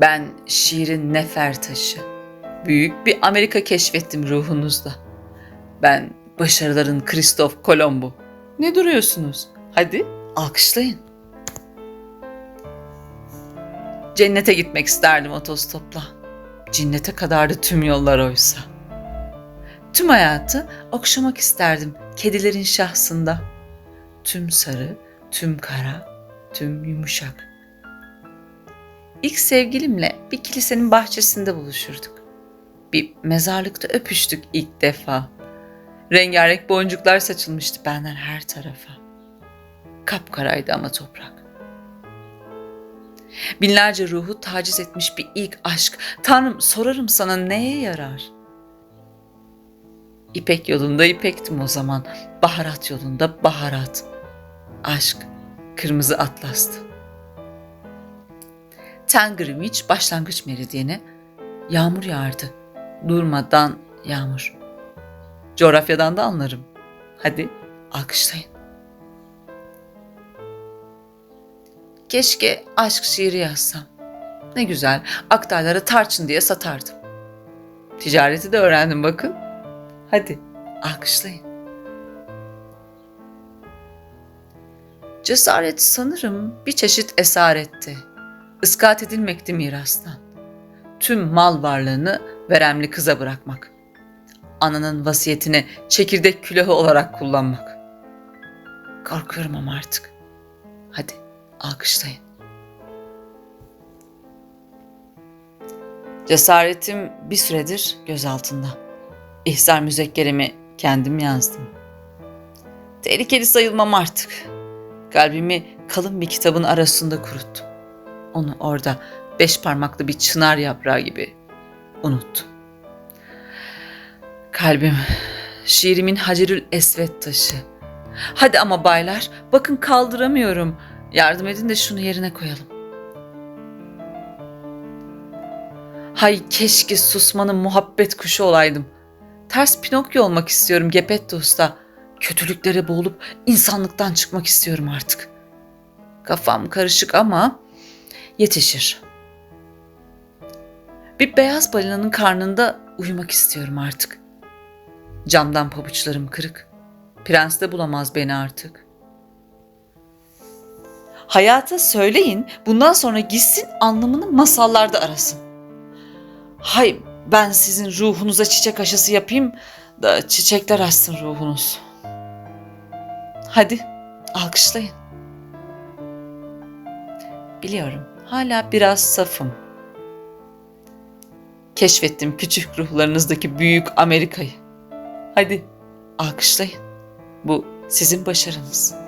Ben şiirin nefer taşı. Büyük bir Amerika keşfettim ruhunuzda. Ben başarıların Kristof Kolombo. Ne duruyorsunuz? Hadi alkışlayın. Cennete gitmek isterdim otostopla. Cinnete kadardı tüm yollar oysa. Tüm hayatı okşamak isterdim kedilerin şahsında. Tüm sarı, tüm kara, tüm yumuşak. İlk sevgilimle bir kilisenin bahçesinde buluşurduk. Bir mezarlıkta öpüştük ilk defa. Rengarenk boncuklar saçılmıştı benden her tarafa. Kapkaraydı ama toprak. Binlerce ruhu taciz etmiş bir ilk aşk. Tanrım sorarım sana neye yarar? İpek yolunda ipektim o zaman. Baharat yolunda baharat. Aşk kırmızı atlastı. Ten Greenwich başlangıç meridyeni. Yağmur yağardı. Durmadan yağmur. Coğrafyadan da anlarım. Hadi alkışlayın. Keşke aşk şiiri yazsam. Ne güzel aktarlara tarçın diye satardım. Ticareti de öğrendim bakın. Hadi alkışlayın. Cesaret sanırım bir çeşit esaretti. Iskat edilmekti mirastan. Tüm mal varlığını veremli kıza bırakmak. Ananın vasiyetini çekirdek külahı olarak kullanmak. Korkuyorum ama artık. Hadi alkışlayın. Cesaretim bir süredir göz altında. İhzar müzekkeremi kendim yazdım. Tehlikeli sayılmam artık. Kalbimi kalın bir kitabın arasında kuruttum. Onu orada beş parmaklı bir çınar yaprağı gibi unuttum. Kalbim şiirimin Hacerül Esvet taşı. Hadi ama baylar bakın kaldıramıyorum. Yardım edin de şunu yerine koyalım. Hay keşke susmanın muhabbet kuşu olaydım. Ters Pinokyo olmak istiyorum Gepetto Usta. Kötülüklere boğulup insanlıktan çıkmak istiyorum artık. Kafam karışık ama yetişir. Bir beyaz balinanın karnında uyumak istiyorum artık. Camdan pabuçlarım kırık. Prens de bulamaz beni artık. Hayata söyleyin bundan sonra gitsin anlamını masallarda arasın. Hay ben sizin ruhunuza çiçek aşısı yapayım da çiçekler açsın ruhunuz. Hadi alkışlayın. Biliyorum hala biraz safım. Keşfettim küçük ruhlarınızdaki büyük Amerika'yı. Hadi alkışlayın. Bu sizin başarınız.